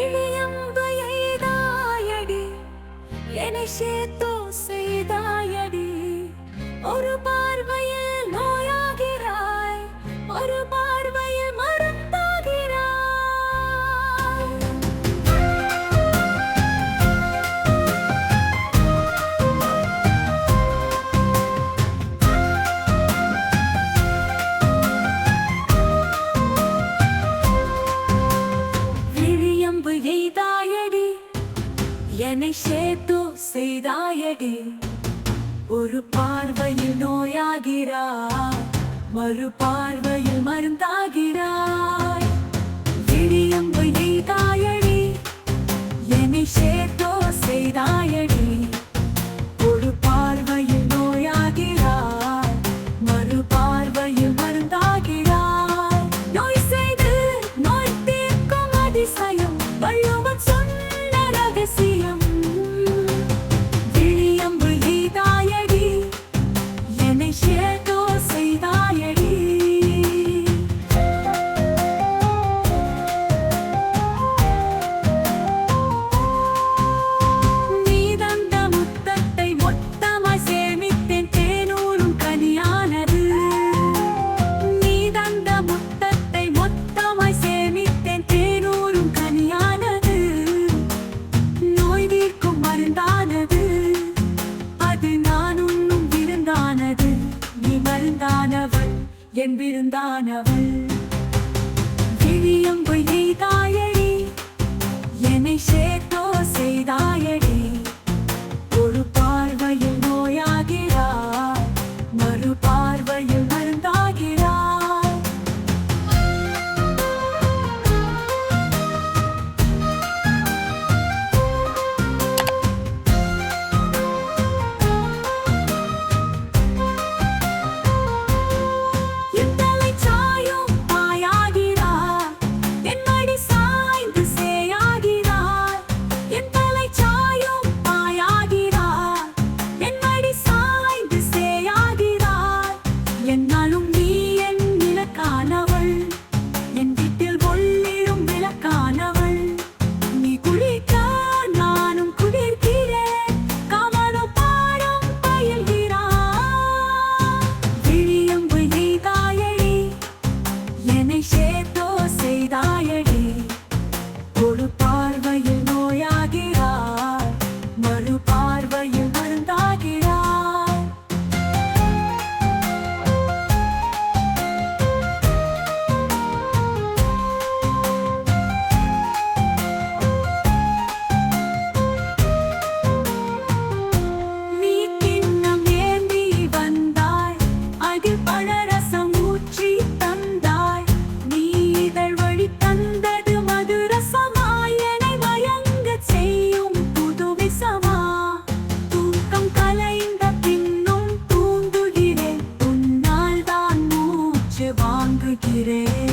விழியம்பு எய்தாயடி என்னை சேர்த்தோ செய்தாயடி ஒரு பார்வை என்னை சேத்து செய்தாயடி. ஒரு பார்வையில் நோயாகிறாய். மறு பார்வையில் மருந்தாகிறாய். விடியம்பு நீ தாயடி என்னை சேத்தோ செய்தாயடி. ஒரு பார்வையில் நோயாகிறாய். மறு பார்வையில் மருந்தாகிறாய். நோய் செய்து நோய் தீர்க்கும் அதிசயம். விருந்தானவள் என் விருந்தானவள் விழியம்பு you.